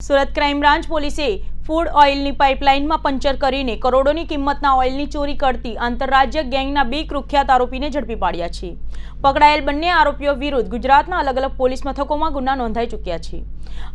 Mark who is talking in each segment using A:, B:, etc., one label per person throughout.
A: Surat crime branch પોલીસે food ઓઇલની પાઇપલાઇનમાં પંચર કરીને કરોડોની કિંમતના ઓઇલની ચોરી કરતી આંતરરાજ્ય ગેંગના બે કુખ્યાત આરોપીને ઝડપી પાડ્યા છે. પકડાયેલ બંને આરોપીઓ વિરુદ્ધ ગુજરાતના અલગ અલગ પોલીસ મથકોમાં ગુના નોંધાઈ ચૂક્યા છે.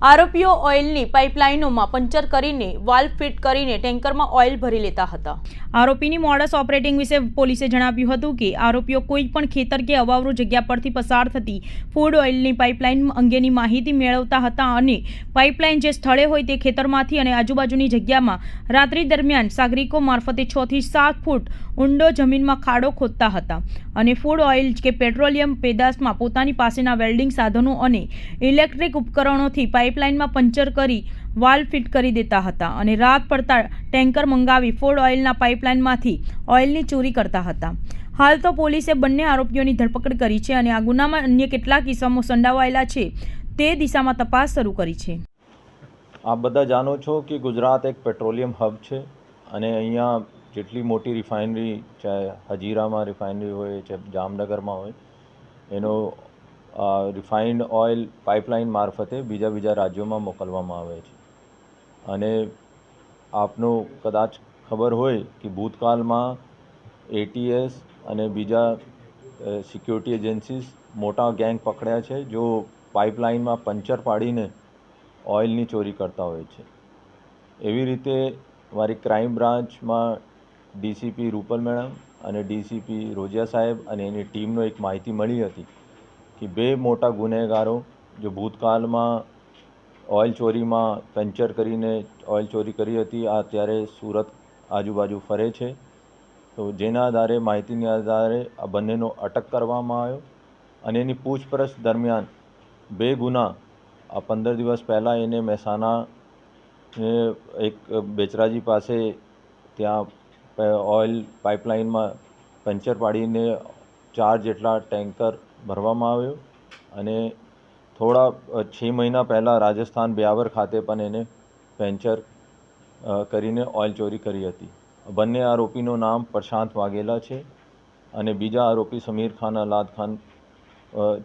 A: આરોપીઓ ઓઇલની પાઇપલાઇનોમાં પંચર કરીને વાલ્વ ફિટ કરીને ટેન્કરમાં ઓઇલ ભરી લેતા હતા. આરોપીની મોડસ ઓપરેટિંગ વિશે પોલીસે જણાવ્યું હતું કે આરોપીઓ કોઈ પણ ખેતર કે અવાવરૂ જગ્યા પરથી પસાર થતી ફૂડ ઓઇલની પાઇપલાઇન અંગેની માહિતી મેળવતા હતા અને પાઇપલાઇન જે સ્થળે હોય તે ખેતરમાંથી અને આજુબાજુની જગ્યામાં રાત્રિ દરમિયાન સાગરિકો મારફતે છ થી સાત ફૂટ ઊંડો જમીનમાં ખાડો ખોદતા હતા અને ફૂડ ઓઇલ કે પેટ્રોલિયમ પેદાશમાં પોતાની પાસેના વેલ્ડિંગ સાધનો અને ઇલેક્ટ્રિક ઉપકરણોથી પાઇપલાઇનમાં પંચર કરી વાલ ફિટ કરી દેતા હતા અને રાત પડતા ટેન્કર મંગાવી ફૂડ ઓઇલના પાઇપલાઇનમાંથી ઓઇલની ચોરી કરતા હતા. હાલ તો પોલીસે બંને આરોપીઓની ધરપકડ કરી છે અને આ ગુનામાં અન્ય કેટલા કિસ્સાઓ સંડાવાયેલા છે તે દિશામાં તપાસ શરૂ કરી છે.
B: આપ બધા જાણો છો કે ગુજરાત એક પેટ્રોલિયમ હબ છે અને અહીંયા જેટલી મોટી રિફાઇનરી, ચાહે હજીરામાં રિફાઇનરી હોય, ચાહે જામનગરમાં હોય, એનો રિફાઇન્ડ ઓઇલ પાઇપલાઇન મારફતે બીજા બીજા રાજ્યોમાં મોકલવામાં આવે છે. અને આપનું કદાચ ખબર હોય કે ભૂતકાળમાં એટીએસ અને બીજા સિક્યોરિટી એજન્સીસ મોટા ગેંગ પકડ્યા છે, જો પાઇપલાઇનમાં પંચર પાડીને ઓઇલની ચોરી કરતા હોય છે. એવી રીતે મારી ક્રાઇમ બ્રાન્ચમાં ડીસીપી રૂપલ મેડમ અને ડીસીપી રોજિયા સાહેબ અને એની ટીમનો એક માહિતી મળી હતી કે બે મોટા ગુનેગારો જો ભૂતકાળમાં ઓઇલ ચોરીમાં પંચર કરીને ઓઇલ ચોરી કરી હતી, આ અત્યારે સુરત આજુબાજુ ફરે છે. તો જેના આધારે, માહિતીના આધારે આ બંનેનો અટક કરવામાં આવ્યો અને એની પૂછપરછ દરમિયાન બે ગુના આ પંદર દિવસ પહેલાં એને મહેસાણા એક બેચરાજી પાસે ત્યાં ઓઇલ પાઇપલાઇનમાં પંચર પાડીને ચાર જેટલા ટેન્કર ભરવામાં આવ્યો અને થોડા છ મહિના પહેલાં રાજસ્થાન બ્યાવર ખાતે પણ એને પેન્ચર કરીને ઓઇલ ચોરી કરી હતી. બંને આરોપીનું નામ પ્રશાંત વાઘેલા છે અને બીજા આરોપી સમીર ખાન, અલાદ ખાન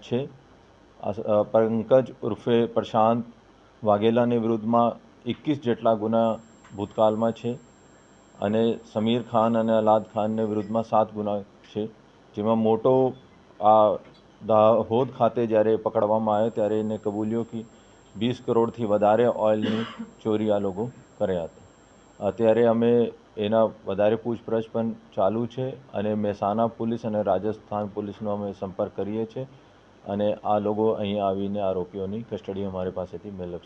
B: છે. પંકજ ઉર્ફે પ્રશાંત વાઘેલાની વિરુદ્ધમાં એકવીસ જેટલા ગુના ભૂતકાળમાં છે અને સમીર ખાન અને અલાદ ખાનને વિરુદ્ધમાં સાત ગુના છે. જેમાં મોટો આ દાહોદ ખાતે જ્યારે પકડવામાં આવ્યો ત્યારે એને કબૂલ્યો કે વીસ કરોડથી વધારે ઓઇલની ચોરી આ લોકો કર્યા હતા. અત્યારે અમે એના વધારે પૂછપરછ પણ ચાલુ છે અને મહેસાણા પોલીસ અને રાજસ્થાન પોલીસનો અમે સંપર્ક કરીએ છીએ. અને આ લોકો અહીં આવીને આરોપીઓની કસ્ટડી અમારી પાસેથી મેળવશે